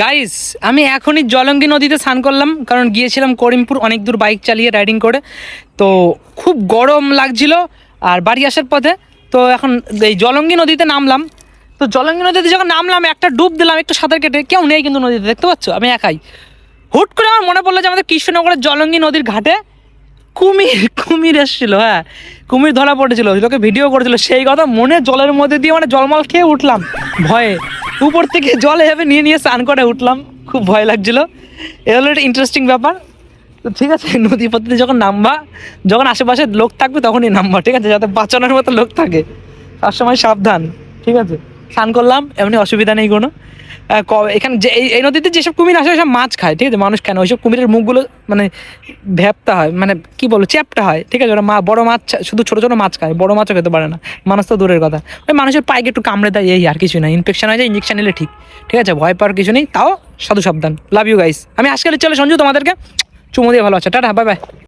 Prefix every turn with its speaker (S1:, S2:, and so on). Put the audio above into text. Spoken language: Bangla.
S1: গাইস আমি এখনই জলঙ্গি নদীতে স্নান করলাম, কারণ গিয়েছিলাম করিমপুর, অনেক দূর বাইক চালিয়ে রাইডিং করে। তো খুব গরম লাগছিল, আর বাড়ি আসার পথে, তো এখন এই জলঙ্গি নদীতে নামলাম। তো জলঙ্গি নদীতে যখন নামলাম, একটা ডুব দিলাম, একটু সাঁতার কেটে, কেউ নেই কিন্তু নদীতে, দেখতে পাচ্ছ? আমি একাই। হুট করে আমার মনে পড়ল যে আমাদের কৃষ্ণনগরের জলঙ্গি নদীর ঘাটে কুমির কুমির এসেছিল হ্যাঁ। কুমির ধরা পড়েছিল লোকে ভিডিও করেছিল। সেই কথা মনে জলের মধ্যে দিয়ে মানে জলমল খেয়ে উঠলাম, ভয়ে। উপর থেকে জল এভাবে নিয়ে নিয়ে স্নান করে উঠলাম। খুব ভয় লাগছিল। এ হলো একটা ইন্টারেস্টিং ব্যাপার। তো ঠিক আছে নদী পথে যখন নামবা, যখন আশেপাশে লোক থাকবে তখনই নামবা, ঠিক আছে? যাতে বাঁচানোর মতো লোক থাকে। সবসময় সময় সাবধান, ঠিক আছে? স্নান করলাম, এমনি অসুবিধা নেই কোনো। এখানে যে এই- নদীতে যেসব কুমির আসে, ওইসব মাছ খায়, ঠিক আছে? মানুষ কেন? ওইসব কুমিরের মুখগুলো মানে ভ্যাপটা হয় মানে কি বলব, চ্যাপটা হয়, ঠিক আছে? ওরা মা বড় মাছ শুধু ছোট ছোট মাছ খায়, বড় মাছও খেতে পারে না। মানুষ তো দূরের কথা। ওই মানুষের পাইকে একটু কামড়ে দেয়, এই আর কিছু না ইনফেকশন হয়ে যায় ইঞ্জেকশন নিলে ঠিক ঠিক আছে? ভয় পাওয়ার কিছু নেই, তাও সাধু সাবধান। লাভ ইউ গাইস আমি আজকে চলে সঞ্জু তোমাদেরকে। চুমো দিয়ে ভালো আছে টাটা বাই বাই